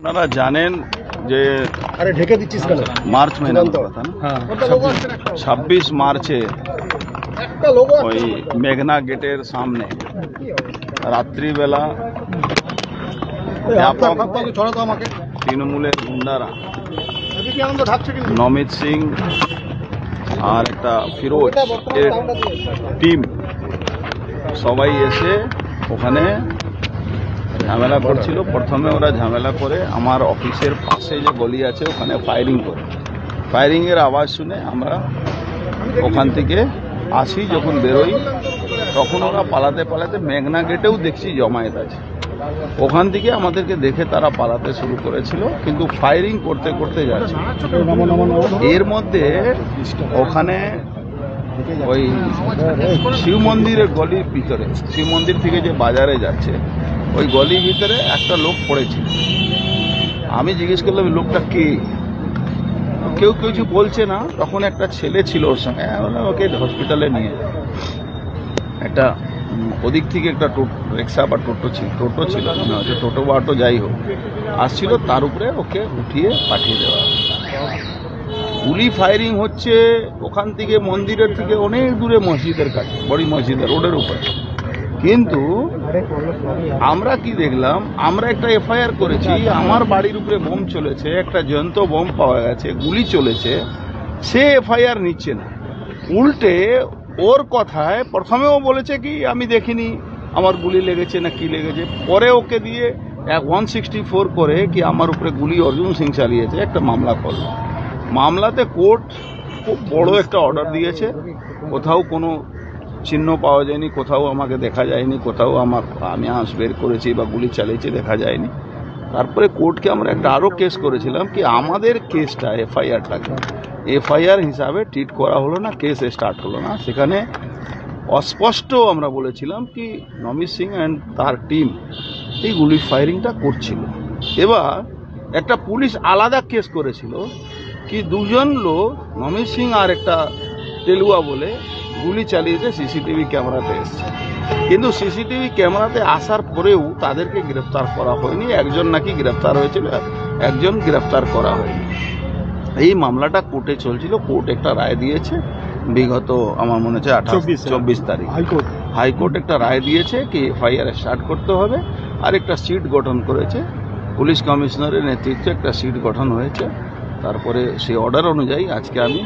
আপনারা জানেন যে আরে ঢেকে দিচ্ছিস কেন? মার্চ মহিনার কথা না? হ্যাঁ। ছাব্বিশ। মার্চে ওই মেঘনা গেটের সামনে। রাত্রিবেলা তৃণমূলের গুন্ডারা। নমিত সিং আর একটা ফিরোজ এর টিম সবাই এসে ওখানে ঝামেলা করছিল। প্রথমে ওরা ঝামেলা করে আমার অফিসের পাশে যে গলি আছে, ওখানে ফায়ারিং করে। ফায়ারিংয়ের আওয়াজ শুনে আমরা ওখান থেকে আসি, যখন বেরোই, তখন ওরা পালাতে পালাতে মেঘনা গেটেও দেখছি জমায়েত আছে। ওখান থেকে আমাদেরকে দেখে তারা পালাতে শুরু করেছিল, কিন্তু ফায়ারিং করতে করতে যাচ্ছে। এর মধ্যে ওখানে ওই শিব মন্দিরের গলির ভিতরে, শিব মন্দির থেকে যে বাজারে যাচ্ছে ওই গলির ভিতরে একটা লোক পড়েছিল আমি জিজ্ঞেস করলাম লোকটা কে? কেউ কেউ কিছু বলছে না। তখন একটা ছেলে ছিল ওর সঙ্গে ওকে হসপিটালে নিয়ে একটা ওদিক থেকে একটা রিক্সা বা টোটো ছিল টোটো ছিল, মনে হচ্ছে টোটো বা অটো যাই হোক। আসছিল, তার উপরে ওকে উঠিয়ে পাঠিয়ে দেওয়া। গুলি ফায়ারিং হচ্ছে ওখান থেকে মন্দিরের থেকে অনেক দূরে মসজিদের কাছে, বড়ি মসজিদের রোডের উপরে। কিন্তু আমরা কি দেখলাম? আমরা একটা এফআইআর করেছি, আমার বাড়ির উপরে বোম চলেছে, একটা জয়ন্ত বোম পাওয়া গেছে, গুলি চলেছে, সে এফআইআর নিচ্ছে না। উল্টে ওর কথায় প্রথমেও বলেছে কি, আমি দেখিনি, আমার গুলি লেগেছে না কি লেগেছে। পরে ওকে দিয়ে এক ওয়ান সিক্সটি ফোর করে কি আমার উপরে গুলি অর্জুন সিং চালিয়েছে, একটা মামলা করল। মামলাতে কোর্ট খুব বড় একটা অর্ডার দিয়েছে, কোথাও কোনো চিহ্ন পাওয়া যায়নি, কোথাও আমাকে দেখা যায়নি, কোথাও আমার আমি আঁশ বের করেছি বা গুলি চালিয়েছি দেখা যায়নি। তারপরে কোর্টকে আমরা একটা আরও কেস করেছিলাম কি আমাদের কেসটা এফআইআরটাকে এফআইআর হিসাবে ট্রিট করা হলো না, কেস স্টার্ট হলো না। সেখানে অস্পষ্ট আমরা বলেছিলাম কি নমিত সিং অ্যান্ড তার টিম এই গুলি ফায়ারিংটা করছিল। এবার একটা পুলিশ আলাদা কেস করেছিল কি দুজন লোক, নমিত সিং আর একটা তেলুয়া বলে গুলি চালিয়েছে সিসিটিভি ক্যামেরাতে এসছে। কিন্তু সিসিটিভি ক্যামেরাতে আসার পরেও তাদেরকে গ্রেফতার করা হয়নি। একজন নাকি গ্রেফতার হয়েছিল একজন গ্রেফতার করা হয়নি। এই মামলাটা কোর্টে চলছিল কোর্ট একটা রায় দিয়েছে বিগত আমার মনে হচ্ছে আঠাশ চব্বিশ তারিখ। হাইকোর্ট। হাইকোর্ট একটা রায় দিয়েছে কি এফআইআর স্টার্ট করতে হবে। আর একটা সিট গঠন করেছে। পুলিশ কমিশনারের নেতৃত্বে একটা সিট গঠন হয়েছে। তারপরে সেই অর্ডার অনুযায়ী আজকে আমি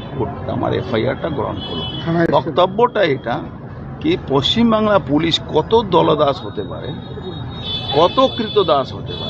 আমার এফআইআরটা গ্রহণ করলাম। বক্তব্যটা এটা কি পশ্চিমবাংলা পুলিশ কত দলদাস হতে পারে কত কৃতদাস হতে পারে?